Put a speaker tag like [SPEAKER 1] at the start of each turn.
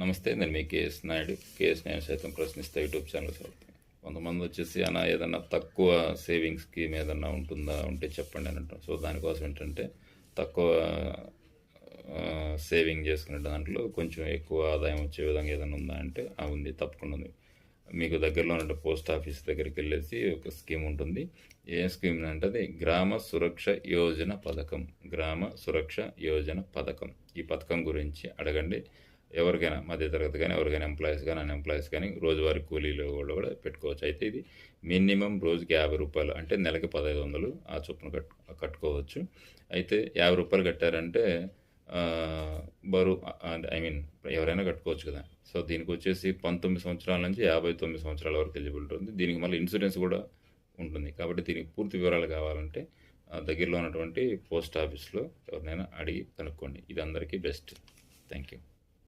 [SPEAKER 1] నమస్తే నేను మీ కేఎస్ నాయుడు. కేఎస్ నేను సైతం ప్రశ్నిస్తే యూట్యూబ్ ఛానల్ సౌత్ కొంతమంది వచ్చేసి అన్న ఏదన్నా తక్కువ సేవింగ్స్ స్కీమ్ ఏదన్నా ఉంటుందా? ఉంటే చెప్పండి అని అంటాం సో దానికోసం ఏంటంటే తక్కువ సేవింగ్ చేసుకునే దాంట్లో కొంచెం ఎక్కువ ఆదాయం వచ్చే విధంగా ఏదైనా ఉందా అంటే ఉంది తప్పకుండా ఉంది. మీకు దగ్గరలో ఉన్న పోస్ట్ ఆఫీస్ దగ్గరికి వెళ్ళేసి ఒక స్కీమ్ ఉంటుంది. ఏ స్కీమ్ అంటే అది గ్రామ సురక్ష యోజన పథకం. గ్రామ సురక్ష యోజన పథకం. ఈ పథకం గురించి అడగండి. ఎవరికైనా మధ్యతరగతి కానీ ఎవరికైనా ఎంప్లాయీస్ కానీ అన్ఎంప్లాయీస్ కానీ రోజువారీ కూలీలు వాళ్ళు కూడా పెట్టుకోవచ్చు. అయితే ఇది మినిమం రోజుకి యాభై రూపాయలు అంటే నెలకి పదహైదు వందలు ఆ చొప్పున కట్ కట్టుకోవచ్చు. అయితే యాభై రూపాయలు కట్టారంటే బరువు ఐ మీన్ ఎవరైనా కట్టుకోవచ్చు కదా. సో దీనికి వచ్చేసి పంతొమ్మిది సంవత్సరాల నుంచి యాభై తొమ్మిది సంవత్సరాల వరకు ఎలిజిబిలిటీ ఉంటుంది. దీనికి మళ్ళీ ఇన్సూరెన్స్ కూడా ఉంటుంది. కాబట్టి దీనికి పూర్తి వివరాలు కావాలంటే దగ్గరలో ఉన్నటువంటి పోస్ట్ ఆఫీస్లో ఎవరినైనా అడిగి కనుక్కోండి. ఇది అందరికీ బెస్ట్ థ్యాంక్ యూ